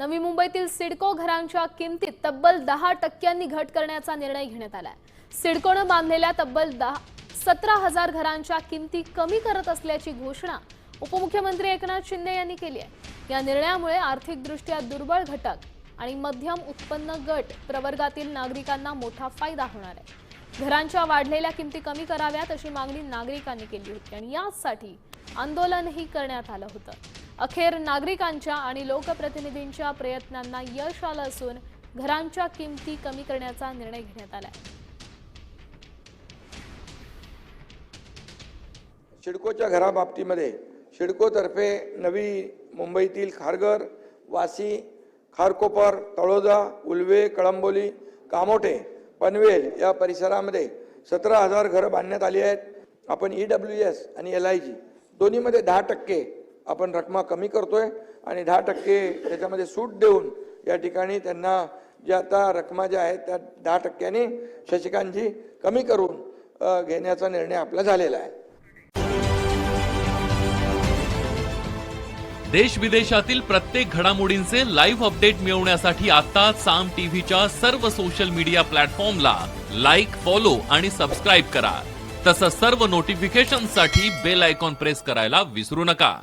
नवी मुंबईतील सिडको घरांच्या किमतीत तब्बल दहा टक्क्यांनी घट करण्याचा निर्णय घेण्यात आलाय. सिडकोनं बांधलेल्या तब्बल दहा सतरा हजार घरांच्या किमती कमी करत असल्याची घोषणा उपमुख्यमंत्री एकनाथ शिंदे यांनी केली आहे. या निर्णयामुळे आर्थिकदृष्ट्या दुर्बळ घटक आणि मध्यम उत्पन्न गट प्रवर्गातील नागरिकांना मोठा फायदा होणार आहे. घरांच्या वाढलेल्या किमती कमी कराव्यात अशी मागणी नागरिकांनी केली होती आणि याचसाठी आंदोलनही करण्यात आलं होतं. अखेर नागरिकांच्या आणि लोकप्रतिनिधींच्या प्रयत्नांना यश आलं असून घरांच्या किमती कमी करण्याचा निर्णय घेण्यात आलाय. शिडकोच्या घराबाबतीमध्ये शिडकोतर्फे नवी मुंबईतील खारघर वासी खारकोपर तळोजा उल्वे कळंबोली कामोठे पनवेल या परिसरामध्ये सतरा हजार घरं बांधण्यात आली आहेत. आपण ई डब्ल्यू एस आणि एल आय जी दोन्हीमध्ये दहा टक्के आपण रकमा कमी करतोय आणि दहा टक्के त्याच्यामध्ये सूट देऊन या ठिकाणी त्यांना ज्या आता रकमा ज्या आहेत त्या दहा टक्क्यांनी शशिकांतजी कमी करून घेण्याचा निर्णय आपला झालेला आहे. देश विदेशातील प्रत्येक घडामोडींचे लाईव्ह अपडेट मिळवण्यासाठी आता साम टीव्हीच्या सर्व सोशल मीडिया प्लॅटफॉर्मला लाईक फॉलो आणि सबस्क्राईब करा. तसंच सर्व नोटिफिकेशनसाठी बेल आयकॉन प्रेस करायला विसरू नका.